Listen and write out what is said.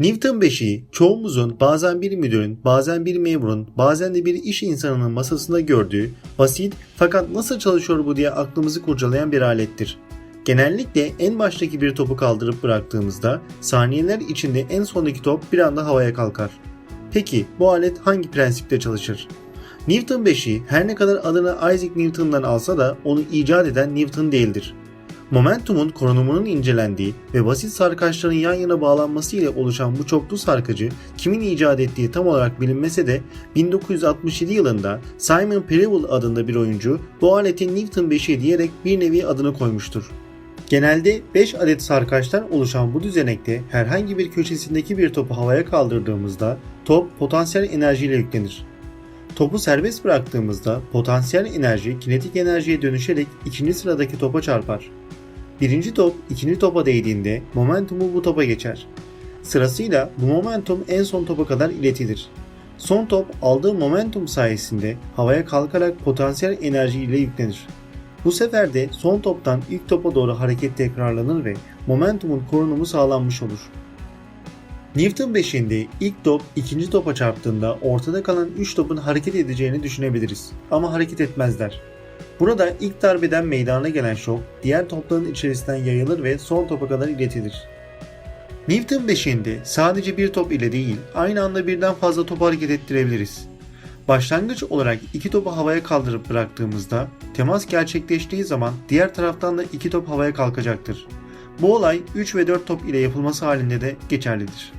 Newton beşiği çoğumuzun bazen bir müdürün, bazen bir memurun, bazen de bir iş insanının masasında gördüğü basit fakat nasıl çalışıyor bu diye aklımızı kurcalayan bir alettir. Genellikle en baştaki bir topu kaldırıp bıraktığımızda saniyeler içinde en sondaki top bir anda havaya kalkar. Peki bu alet hangi prensipte çalışır? Newton beşiği her ne kadar adını Isaac Newton'dan alsa da onu icat eden Newton değildir. Momentumun korunumunun incelendiği ve basit sarkaçların yan yana bağlanması ile oluşan bu çoklu sarkacı kimin icat ettiği tam olarak bilinmese de 1967 yılında Simon Percival adında bir oyuncu bu aletin Newton beşiği diyerek bir nevi adını koymuştur. Genelde 5 adet sarkaçtan oluşan bu düzenekte herhangi bir köşesindeki bir topu havaya kaldırdığımızda top potansiyel enerjiyle yüklenir. Topu serbest bıraktığımızda potansiyel enerji kinetik enerjiye dönüşerek ikinci sıradaki topa çarpar. Birinci top ikinci topa değdiğinde momentumu bu topa geçer. Sırasıyla bu momentum en son topa kadar iletilir. Son top aldığı momentum sayesinde havaya kalkarak potansiyel enerji ile yüklenir. Bu sefer de son toptan ilk topa doğru hareket tekrarlanır ve momentumun korunumu sağlanmış olur. Newton beşiğinde ilk top ikinci topa çarptığında ortada kalan 3 topun hareket edeceğini düşünebiliriz. Ama hareket etmezler. Burada ilk darbeden meydana gelen şok diğer topların içerisinden yayılır ve son topa kadar iletilir. Newton beşiğinde sadece bir top ile değil aynı anda birden fazla topu hareket ettirebiliriz. Başlangıç olarak iki topu havaya kaldırıp bıraktığımızda temas gerçekleştiği zaman diğer taraftan da iki top havaya kalkacaktır. Bu olay 3 ve 4 top ile yapılması halinde de geçerlidir.